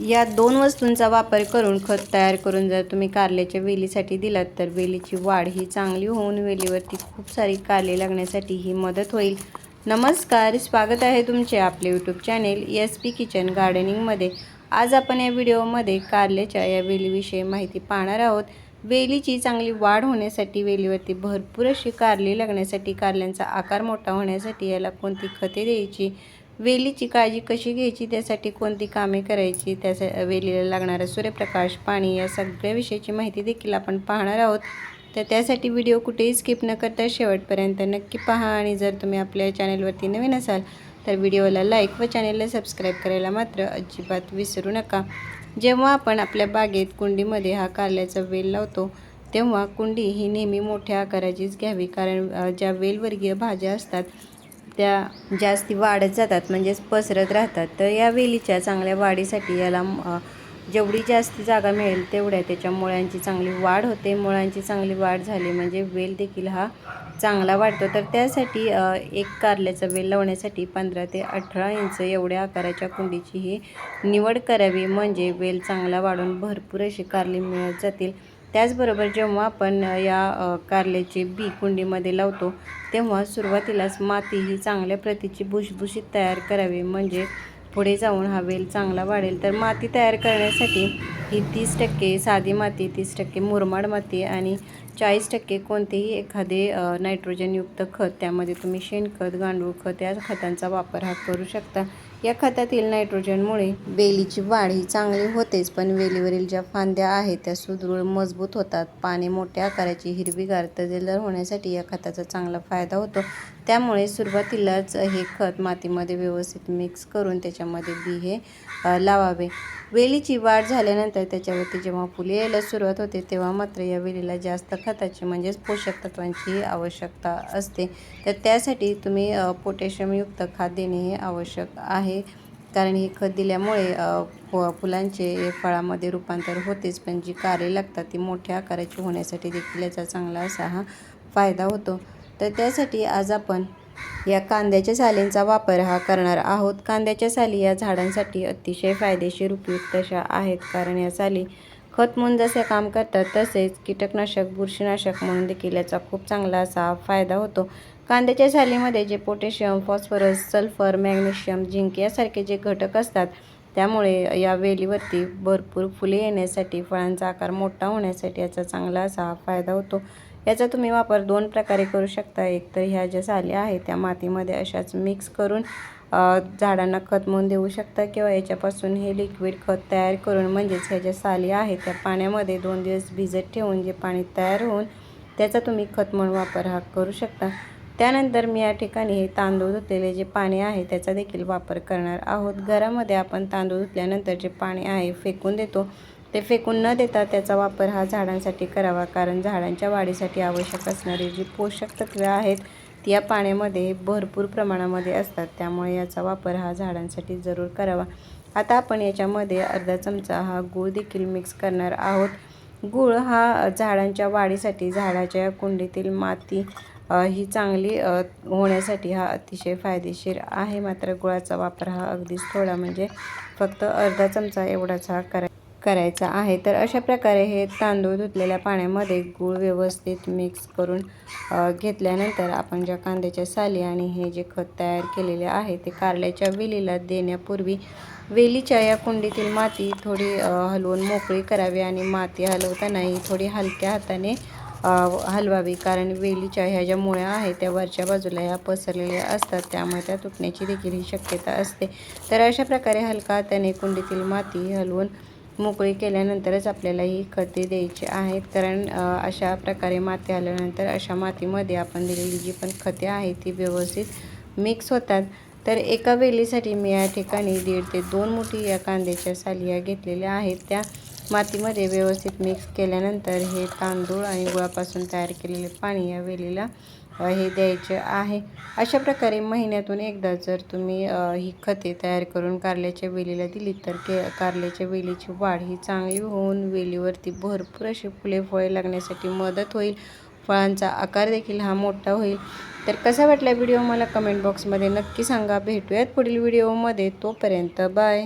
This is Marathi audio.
या दोन वस्तूंचा वापर करून खत तयार करून जर तुम्ही कारल्याच्या वेलीसाठी दिलात तर वेलीची वाढ ही चांगली होऊन वेलीवरती खूप सारी कारले लागण्यासाठी ही मदत होईल. नमस्कार स्वागत आहे तुमचे आपले YouTube channel S P kitchen गार्डनिंगमध्ये आज आपण या व्हिडिओमध्ये कारल्याच्या या वेलीविषयी माहिती पाहणार आहोत. वेलीची चांगली वाढ होण्यासाठी वेलीवरती भरपूर अशी कारली लागण्यासाठी कारल्यांचा आकार मोठा होण्यासाठी याला कोणती खते द्यायची? वेलीची काळजी कशी घ्यायची? त्यासाठी कोणती कामे करायची? त्यासा वेलीला लागणारा सूर्यप्रकाश पाणी या सगळ्या विषयाची माहिती देखील आपण पाहणार आहोत. तर त्यासाठी व्हिडिओ कुठेही स्किप न करता शेवटपर्यंत नक्की पहा आणि जर तुम्ही आपल्या चॅनेलवरती नवीन असाल तर व्हिडिओला लाईक व चॅनेलला सबस्क्राईब करायला मात्र अजिबात विसरू नका. जेव्हा आपण आपल्या बागेत कुंडीमध्ये हा कारल्याचा वेल लावतो तेव्हा कुंडी ही नेहमी मोठ्या आकाराचीच घ्यावी कारण ज्या वेलवर्गीय भाज्या असतात त्या जास्ती वाढत जातात म्हणजेच पसरत राहतात. तर या वेलीच्या चांगल्या वाढीसाठी याला जेवढी जास्त जागा मिळेल तेवढ्या त्याच्या मुळांची चांगली वाढ होते. मुळांची चांगली वाढ झाली म्हणजे वेल देखील हा चांगला वाढतो. तर त्यासाठी एक कारल्याचा वेल लावण्यासाठी पंधरा ते अठरा इंच एवढ्या आकाराच्या कुंडीची ही निवड करावी. म्हणजे वेल चांगला वाढून भरपूर अशी कारली मिळत जातील. त्याचबरोबर जेव्हा आपण या कारल्याचे बी कुंडीमध्ये लावतो तेव्हा सुरुवातीलाच माती ही चांगल्या प्रतीची भुसभुशीत तयार करावी. म्हणजे पुढे जाऊन हा वेल चांगला वाढेल. तर माती तयार करण्यासाठी ही तीस टक्के साधी माती तीस टक्के मुरमाड माती आणि चाळीस टक्के कोणतेही एखादे नायट्रोजनयुक्त खत त्यामध्ये तुम्ही शेणखत गांडूळ खत या खतांचा वापर हा करू शकता. या खतातील नायट्रोजनमुळे वेलीची वाढ ही चांगली होतेच पण वेलीवरील ज्या फांद्या आहेत त्या सुदृढ मजबूत होतात. पाने मोठ्या आकाराची हिरवीगार तजेलदार होण्यासाठी या खताचा चांगला फायदा होतो. त्यामुळे सुरुवातीलाच हे खत मातीमध्ये व्यवस्थित मिक्स करून त्याच्यामध्ये बी हे लावावे. वेलीची वाढ झाल्यानंतर त्याच्यावरती जेव्हा फुले यायला सुरुवात होते तेव्हा मात्र या वेलीला जास्त खताची म्हणजेच पोषक तत्वांची आवश्यकता असते. तर त्यासाठी तुम्ही पोटॅशियमयुक्त खत देणे हे आवश्यक आहे. कारण हे खत दिल्यामुळे फुलांचे फळामध्ये रूपांतर होतेच पण जी कारे लागतात ती मोठ्या आकाराची होण्यासाठी देखील याचा चांगला असा हा फायदा होतो. तर त्यासाठी आज आपण या कांद्याच्या सालींचा वापर हा करणार आहोत. कांद्याच्या साली या झाडांसाठी अतिशय फायदेशीर उपयुक्त अशा आहेत. कारण या साली खत म्हणून जसे काम करतात तसेच कीटकनाशक बुरशीनाशक म्हणून देखील याचा खूप चांगला असा फायदा होतो. कांद्याच्या सालीमध्ये जे potassium phosphorus sulphur magnesium zinc यासारखे जे घटक असतात त्यामुळे या वेलीवरती भरपूर फुले येण्यासाठी फळांचा आकार मोठा होण्यासाठी याचा चांगला असा फायदा होतो. याचा तुम्ही वापर दोन प्रकारे करू शकता. एक तर ह्या ज्या साली आहेत त्या मातीमध्ये अशाच मिक्स करून झाडांना खत म्हणून देऊ शकता किंवा याच्यापासून हे लिक्विड खत तयार करून म्हणजेच ह्या ज्या साली आहेत त्या पाण्यामध्ये दोन दिवस भिजत ठेवून जे पाणी तयार होऊन त्याचा तुम्ही खत म्हणून वापर हा करू शकता. त्यानंतर मी या ठिकाणी हे तांदूळ धुतलेले जे पाणी आहे त्याचा देखील वापर करणार आहोत. घरामध्ये आपण तांदूळ धुतल्यानंतर जे पाणी आहे फेकून देतो. ते फेकून न देता त्याचा वापर हा झाडांसाठी करावा कारण झाडांच्या वाढीसाठी आवश्यक असणारी जी पोषक तत्वे आहेत ती या पाण्यामध्ये भरपूर प्रमाणामध्ये असतात. त्यामुळे याचा वापर हा झाडांसाठी जरूर करावा. आता आपण याच्यामध्ये अर्धा चमचा हा गूळ देखील मिक्स करणार आहोत. गूळ हा झाडांच्या वाढीसाठी झाडाच्या कुंडीतील माती ही चांगली होण्यासाठी हा अतिशय फायदेशीर आहे. मात्र गुळाचा वापर हा अगदीच थोडा म्हणजे फक्त अर्धा चमचा एवढाच हा करा करायचा आहे. तर अशा प्रकारे हे तांदूळ धुतलेल्या पाण्यामध्ये गूळ व्यवस्थित मिक्स करून घेतल्यानंतर आपण ज्या कांद्याच्या साली आणि हे जे खत तयार केलेले आहे ते कारल्याच्या वेलीला देण्यापूर्वी वेलीच्या या कुंडीतील माती थोडी हलवून मोकळी करावी आणि माती हलवतानाही थोडी हलक्या हाताने हलवावी. कारण वेलीच्या ह्या ज्या मुळ्या आहेत त्या वरच्या बाजूला ह्या पसरलेल्या असतात. त्यामुळे त्या तुटण्याची देखील ही शक्यता असते. तर अशा प्रकारे हलका हाताने कुंडीतील माती हलवून मोकळी केल्यानंतरच आपल्याला ही खते द्यायची आहेत. कारण अशा प्रकारे माती आल्यानंतर अशा मातीमध्ये आपण दिलेली जी पण खते आहेत ती व्यवस्थित मिक्स होतात. तर एका वेलीसाठी मी या ठिकाणी दीड ते दोन मोठी या कांद्याच्या सालिया घेतलेल्या आहेत. त्या मातीमध्ये व्यवस्थित मिक्स केल्यानंतर हे तांदूळ आणि गुळापासून तयार केलेले पाणी या वेलीला हे द्यायचे आहे. अशा प्रकारे महिन्यातून एकदा जर तुम्ही ही खते तयार करून कारल्याच्या वेलीला दिली तर के कारल्याच्या वेलीची वाढ ही चांगली होऊन वेलीवरती भरपूर अशी फुले फळे लागण्यासाठी मदत होईल. फळांचा आकार देखील हा मोठा होईल. तर कसा वाटला व्हिडिओ मला कमेंट बॉक्समध्ये नक्की सांगा. भेटूयात पुढील व्हिडिओमध्ये. तोपर्यंत बाय.